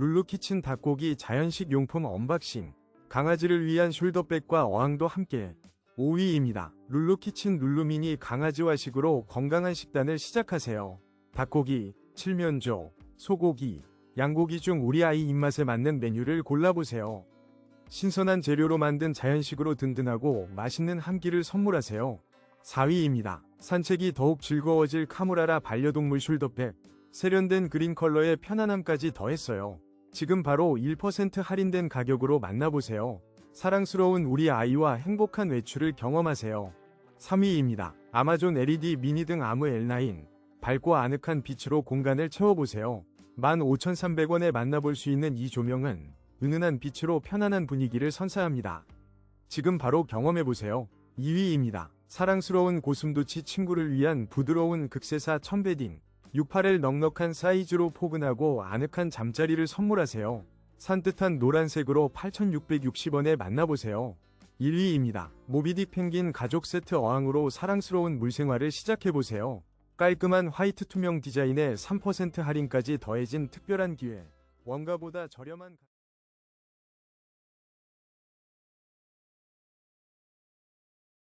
룰루키친 닭고기 자연식 용품 언박싱 강아지를 위한 숄더백과 어항도 함께 5위입니다. 룰루키친 룰루미니 강아지화식으로 건강한 식단을 시작하세요. 닭고기, 칠면조, 소고기, 양고기 중 우리 아이 입맛에 맞는 메뉴를 골라보세요. 신선한 재료로 만든 자연식으로 든든하고 맛있는 한 끼를 선물하세요. 4위입니다. 산책이 더욱 즐거워질 카무라라 반려동물 숄더백. 세련된 그린 컬러의 편안함까지 더했어요. 지금 바로 1% 할인된 가격으로 만나보세요. 사랑스러운 우리 아이와 행복한 외출을 경험하세요. 3위입니다. 아마존 LED 미니 등 아무 L9. 밝고 아늑한 빛으로 공간을 채워보세요. 15,300원에 만나볼 수 있는 이 조명은 은은한 빛으로 편안한 분위기를 선사합니다. 지금 바로 경험해보세요. 2위입니다. 사랑스러운 고슴도치 친구를 위한 부드러운 극세사 천베딩. 68엘 넉넉한 사이즈로 포근하고 아늑한 잠자리를 선물하세요. 산뜻한 노란색으로 8,660원에 만나보세요. 1위입니다. 모비딕 펭귄 가족 세트 어항으로 사랑스러운 물생활을 시작해보세요. 깔끔한 화이트 투명 디자인에 3% 할인까지 더해진 특별한 기회. 원가보다 저렴한 가-